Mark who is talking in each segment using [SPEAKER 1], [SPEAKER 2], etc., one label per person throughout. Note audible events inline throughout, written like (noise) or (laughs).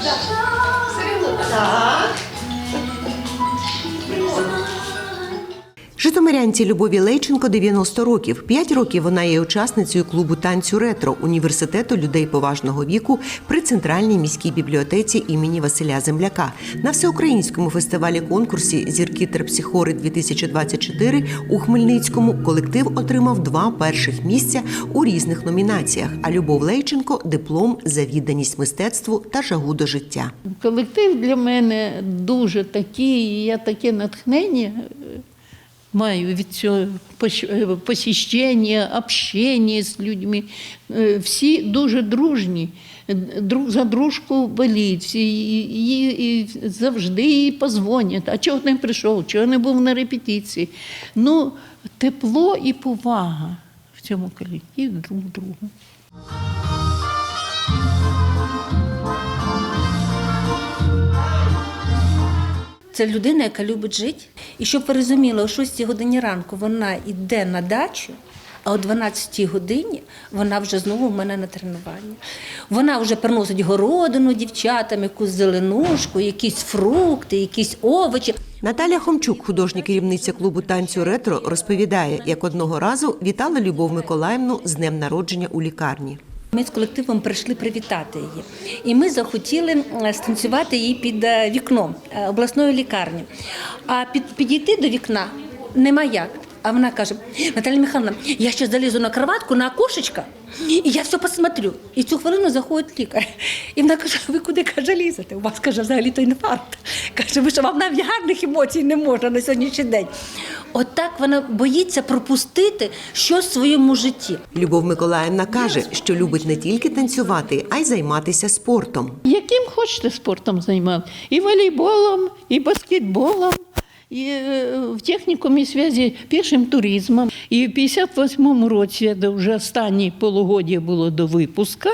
[SPEAKER 1] Yeah. Житомирянці Любові Лейченко 90 років. П'ять років вона є учасницею клубу танцю ретро університету людей поважного віку при центральній міській бібліотеці імені Василя Земляка. На всеукраїнському фестивалі конкурсі Зірки терпсихори 2024 у Хмельницькому колектив отримав два перших місця у різних номінаціях. А Любов Лейченко диплом за відданість мистецтву та жагу до життя.
[SPEAKER 2] Колектив для мене дуже такий, я таке натхнення маю від цього е, посіщення, общення з людьми. Е, Всі дуже дружні, друг за дружку боліть, всі і, і, завжди їй позвонять. А чого не прийшов, чого не був на репетиції? Ну, тепло і повага в цьому колективі друг другу.
[SPEAKER 3] Це людина, яка любить жити. І щоб ви розуміли, о 6 годині ранку вона йде на дачу, а о 12 годині вона вже знову в мене на тренування. Вона вже приносить городину дівчатам, якусь зеленушку, якісь фрукти, якісь овочі.
[SPEAKER 1] Наталя Хомчук, художня керівниця клубу танцю ретро, розповідає, як одного разу вітала Любов Миколаївну з днем народження у лікарні.
[SPEAKER 3] Ми з колективом прийшли привітати її. І ми захотіли е, станцювати її під е, вікном е, обласної лікарні. А під, підійти до вікна нема як. А вона каже: Наталя Михайловна, я ще залізу на кроватку, на окошечко, і я все посмотрю. І цю хвилину заходить лікар. І вона каже: ви куди каже, лізете? У вас каже, взагалі то інфаркт. Каже, ви що вам навіть гарних емоцій не можна на сьогоднішній день. Отак вона боїться пропустити щось в своєму житті.
[SPEAKER 1] Любов Миколаївна каже, що любить не тільки танцювати, а й займатися спортом.
[SPEAKER 2] Яким хочете спортом займатися? І волейболом, і баскетболом, і е, в технікумі зв'язі пішим туризмом. І в 58-му році, де вже останнє полугодія було до випуска,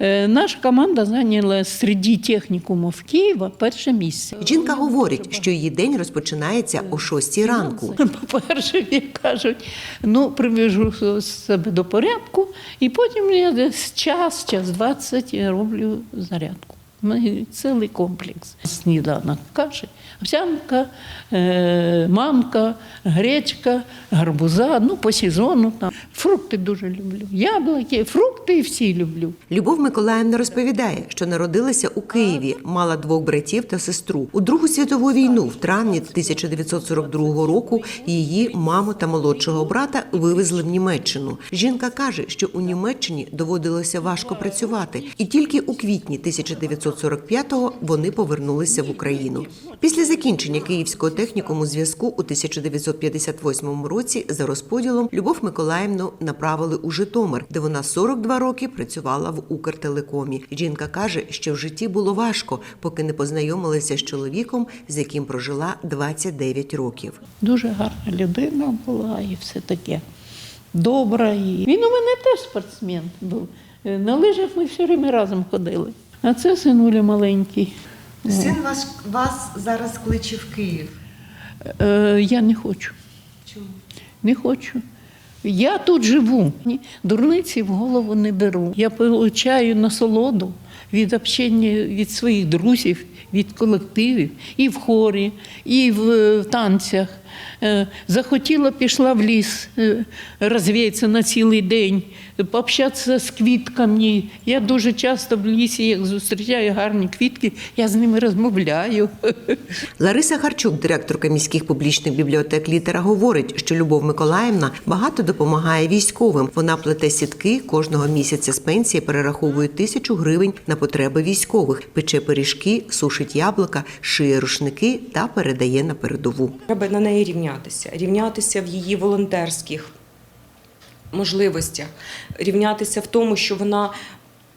[SPEAKER 2] е, наша команда зайняла серед технікумів Києва перше місце.
[SPEAKER 1] Жінка говорить, що її день розпочинається о 6 ранку.
[SPEAKER 2] По-перше, (laughs) як кажуть, ну прив'яжу себе до порядку, і потім я десь час, час 20 роблю зарядку. Ми цілий комплекс. Сніданок каші, овсянка, е, манка, гречка, гарбуза, ну по сезону там. Фрукти дуже люблю. Яблуки, фрукти всі люблю.
[SPEAKER 1] Любов Миколаївна розповідає, що народилася у Києві, мала двох братів та сестру. У Другу світову війну, в травні 1942 року, її маму та молодшого брата вивезли в Німеччину. Жінка каже, що у Німеччині доводилося важко працювати, і тільки у квітні 1945-го вони повернулися в Україну. Після закінчення Київського технікуму зв'язку у 1958 році за розподілом Любов Миколаївну направили у Житомир, де вона 42 роки працювала в Укртелекомі. Жінка каже, що в житті було важко, поки не познайомилася з чоловіком, з яким прожила 29 років.
[SPEAKER 2] Дуже гарна людина була і все таке. Добра. Він у мене теж спортсмен був. Е, На лижах ми все время разом ходили. А це синуля маленький.
[SPEAKER 4] Син вас, вас зараз кличе в Київ.
[SPEAKER 2] Е, я не хочу.
[SPEAKER 4] Чому?
[SPEAKER 2] Не хочу. Я тут живу. Ні, Дурниці в голову не беру. Я получаю насолоду від общення від своїх друзів, від колективів, і в хорі, і в, е, танцях. Е, Захотіла, пішла в ліс, е, розвіятися на цілий день, пообщатися з квітками. Я дуже часто в лісі, як зустрічаю гарні квітки, я з ними розмовляю.
[SPEAKER 1] Лариса Харчук, директорка міських публічних бібліотек літера, говорить, що Любов Миколаївна багато допомагає військовим. Вона плете сітки кожного місяця з пенсії перераховує тисячу гривень на потреби військових, пече пиріжки, сушить яблука, шиє рушники та передає на передову.
[SPEAKER 5] Треба на неї рівнятися, рівнятися в її волонтерських можливостях, рівнятися в тому, що вона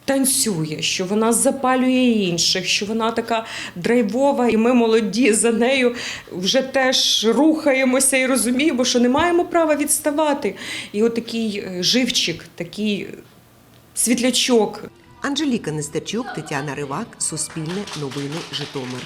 [SPEAKER 5] танцює, що вона запалює інших, що вона така драйвова, і ми молоді за нею вже теж рухаємося і розуміємо, що не маємо права відставати. І отакий е, живчик, такий світлячок.
[SPEAKER 1] Анжеліка Нестерчук, Тетяна Ривак, Суспільне новини, Житомир.